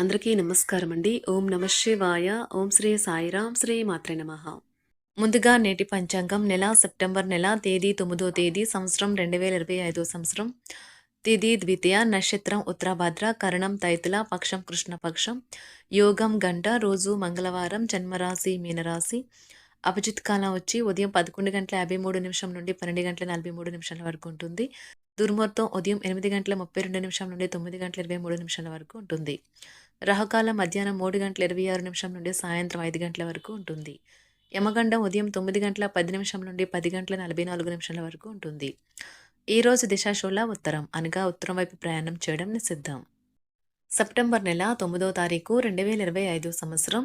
అందరికీ నమస్కారం అండి ఓం నమ శివాయ. ఓం శ్రీ సాయిరాం. శ్రీ మాత్రే నమ. ముందుగా నేటి పంచాంగం నెల సెప్టెంబర్ నెల తేదీ తొమ్మిదో తేదీ సంవత్సరం రెండు వేల ఇరవై ఐదో సంవత్సరం. తేదీ ద్వితీయ నక్షత్రం ఉత్తరాభద్ర కరణం తైతుల పక్షం కృష్ణపక్షం. యోగం గంట రోజు మంగళవారం జన్మరాశి మీనరాశి. అభిజిత్ కాలం వచ్చి ఉదయం పదకొండు గంటల యాభై మూడు నిమిషం నుండి పన్నెండు గంటల నలభై మూడు నిమిషాల వరకు ఉంటుంది. దుర్ముహూర్తం ఉదయం ఎనిమిది గంటల ముప్పై రెండు నిమిషం నుండి తొమ్మిది గంటల ఇరవై మూడు నిమిషాల వరకు ఉంటుంది. రాహుకాలం మధ్యాహ్నం మూడు గంటల ఇరవై ఆరు నిమిషం నుండి సాయంత్రం ఐదు గంటల వరకు ఉంటుంది. యమగండం ఉదయం తొమ్మిది గంటల పది నిమిషం నుండి పది గంటల నలభై నాలుగు నిమిషాల వరకు ఉంటుంది. ఈ రోజు ఉత్తరం అనగా ఉత్తరం వైపు ప్రయాణం చేయడం నిషిద్ధం. సెప్టెంబర్ నెల తొమ్మిదో తారీఖు రెండు వేల ఇరవై ఐదు సంవత్సరం.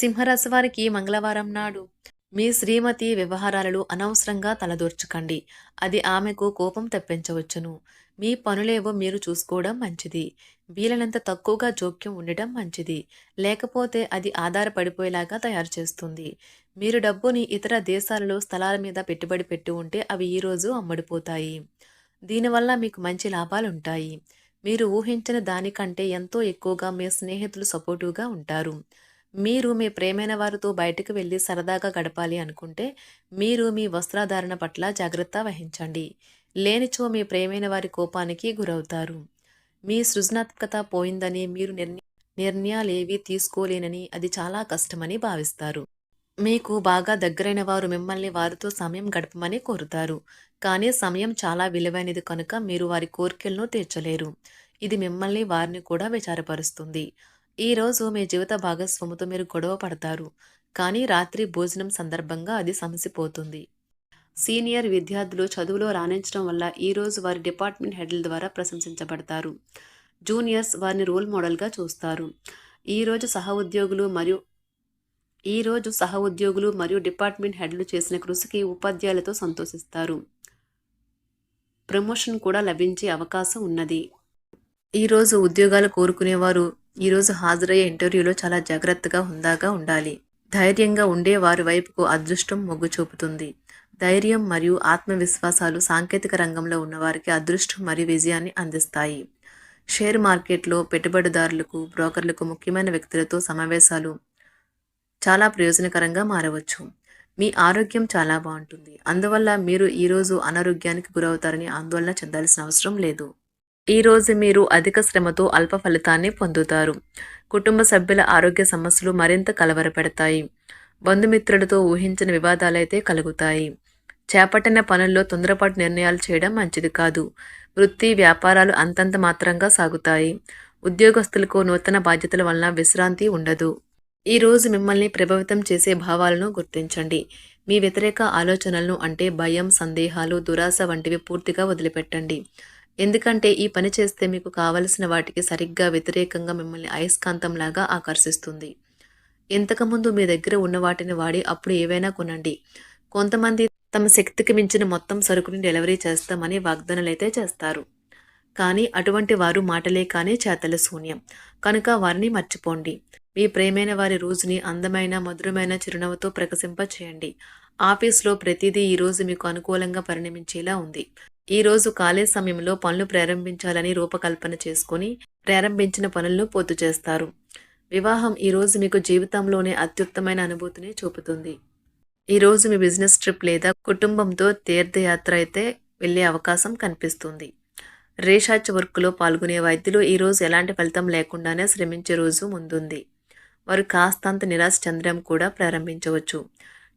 సింహరాశి వారికి మంగళవారం నాడు మీ శ్రీమతి వ్యవహారాలలో అనవసరంగా తలదూర్చకండి. అది ఆమెకు కోపం తెప్పించవచ్చును. మీ పనులేవో మీరు చూసుకోవడం మంచిది. వీలైనంత తక్కువగా జోక్యం ఉండటం మంచిది. లేకపోతే అది ఆధారపడిపోయేలాగా తయారు చేస్తుంది. మీరు డబ్బుని ఇతర దేశాలలో స్థలాల మీద పెట్టుబడి పెట్టి ఉంటే అవి ఈరోజు అమ్మడిపోతాయి. దీనివల్ల మీకు మంచి లాభాలు ఉంటాయి మీరు ఊహించిన దానికంటే ఎంతో ఎక్కువగా మీ స్నేహితులు సపోర్టివ్గా ఉంటారు. మీరు మీ ప్రేమైన వారితో బయటకు వెళ్ళి సరదాగా గడపాలి అనుకుంటే మీరు మీ వస్త్రధారణ పట్ల జాగ్రత్త వహించండి. లేనిచో మీ ప్రేమైన వారి కోపానికి గురవుతారు. మీ సృజనాత్మకత పోయిందని మీరు నిర్ణయ నిర్ణయాలేవి తీసుకోలేనని అది చాలా కష్టమని భావిస్తారు. మీకు బాగా దగ్గరైన వారు మిమ్మల్ని వారితో సమయం గడపమని కోరుతారు. కానీ సమయం చాలా విలువైనది కనుక మీరు వారి కోరికలను తీర్చలేరు. ఇది మిమ్మల్ని వారిని కూడా విచారపరుస్తుంది. ఈరోజు మీ జీవిత భాగస్వామితో మీరు గొడవ పడతారు కానీ రాత్రి భోజనం సందర్భంగా అది సమసిపోతుంది. సీనియర్ విద్యార్థులు చదువులో రాణించడం వల్ల ఈరోజు వారి డిపార్ట్మెంట్ హెడ్ల ద్వారా ప్రశంసించబడతారు. జూనియర్స్ వారిని రోల్ మోడల్గా చూస్తారు. ఈరోజు సహ ఉద్యోగులు మరియు ఈరోజు సహ ఉద్యోగులు మరియు డిపార్ట్మెంట్ హెడ్లు చేసిన కృషికి ఉపాధ్యాయులతో సంతోషిస్తారు. ప్రమోషన్ కూడా లభించే అవకాశం ఉన్నది. ఈరోజు ఉద్యోగాలు కోరుకునేవారు ఈరోజు హాజరయ్యే ఇంటర్వ్యూలో చాలా జాగ్రత్తగా హుందాగా ఉండాలి. ధైర్యంగా ఉండే వారి వైపుకు అదృష్టం మొగ్గు చూపుతుంది. ధైర్యం మరియు ఆత్మవిశ్వాసాలు సాంకేతిక రంగంలో ఉన్నవారికి అదృష్టం మరియు విజయాన్ని అందిస్తాయి. షేర్ మార్కెట్లో పెట్టుబడిదారులకు బ్రోకర్లకు ముఖ్యమైన వ్యక్తులతో సమావేశాలు చాలా ప్రయోజనకరంగా మారవచ్చు. మీ ఆరోగ్యం చాలా బాగుంటుంది. అందువల్ల మీరు ఈరోజు అనారోగ్యానికి గురవుతారని ఆందోళన చెందాల్సిన అవసరం లేదు. ఈరోజు మీరు అధిక శ్రమతో అల్ప ఫలితాన్ని పొందుతారు. కుటుంబ సభ్యుల ఆరోగ్య సమస్యలు మరింత కలవరపెడతాయి. బంధుమిత్రులతో ఊహించిన వివాదాలైతే కలుగుతాయి. చేపట్టిన పనుల్లో తొందరపాటు నిర్ణయాలు చేయడం మంచిది కాదు. వృత్తి వ్యాపారాలు అంతంత మాత్రంగా సాగుతాయి. ఉద్యోగస్తులకు నూతన బాధ్యతల వలన విశ్రాంతి ఉండదు. ఈరోజు మిమ్మల్ని ప్రభావితం చేసే భావాలను గుర్తించండి. మీ వ్యతిరేక ఆలోచనలను అంటే భయం సందేహాలు దురాశ వంటివి పూర్తిగా వదిలిపెట్టండి. ఎందుకంటే ఈ పని చేస్తే మీకు కావలసిన వాటికి సరిగ్గా వ్యతిరేకంగా మిమ్మల్ని అయస్కాంతంలాగా ఆకర్షిస్తుంది. ఇంతకుముందు మీ దగ్గర ఉన్న వాటిని వాడి అప్పుడు ఏవైనా కొనండి. కొంతమంది తమ శక్తికి మించిన మొత్తం సరుకుని డెలివరీ చేస్తామని వాగ్దానాలైతే చేస్తారు. కానీ అటువంటి వారు మాటలే కానీ చేతల శూన్యం. కనుక వారిని మర్చిపోండి. మీ ప్రేమైన వారి రోజుని అందమైన మధురమైన చిరునవ్వుతో ప్రకసింప చేయండి ఆఫీస్లో ప్రతిదీ ఈరోజు మీకు అనుకూలంగా పరిణమించేలా ఉంది. ఈ రోజు ఖాళీ సమయంలో పనులు ప్రారంభించాలని రూపకల్పన చేసుకుని ప్రారంభించిన పనులను పూర్తి చేస్తారు. వివాహం ఈరోజు మీకు జీవితంలోనే అత్యుత్తమైన అనుభూతిని చూపుతుంది. ఈ రోజు మీ బిజినెస్ ట్రిప్ లేదా కుటుంబంతో తీర్థయాత్ర అయితే వెళ్ళే అవకాశం కనిపిస్తుంది. రీసెర్చ్ వర్క్లో పాల్గొనే వైద్యులు ఈరోజు ఎలాంటి ఫలితం లేకుండానే శ్రమించే రోజు ముందుంది. వారు కాస్తంత నిరాశ చెందడం కూడా ప్రారంభించవచ్చు.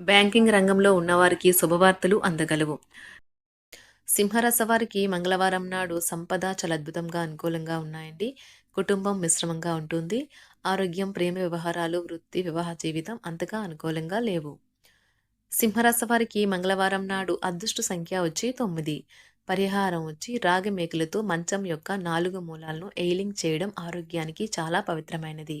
బ్యాంకింగ్ రంగంలో ఉన్నవారికి శుభవార్తలు అందగలవు. సింహరస వారికి మంగళవారం నాడు సంపద చాలా అద్భుతంగా అనుకూలంగా ఉన్నాయండి. కుటుంబం మిశ్రమంగా ఉంటుంది. ఆరోగ్యం ప్రేమ వ్యవహారాలు వృత్తి వివాహ జీవితం అంతగా అనుకూలంగా లేవు. సింహరస వారికి మంగళవారం నాడు అదృష్ట సంఖ్య వచ్చి తొమ్మిది. పరిహారం వచ్చి రాగి మేకలతో మంచం యొక్క నాలుగు మూలాలను ఎయిలింగ్ చేయడం ఆరోగ్యానికి చాలా పవిత్రమైనది.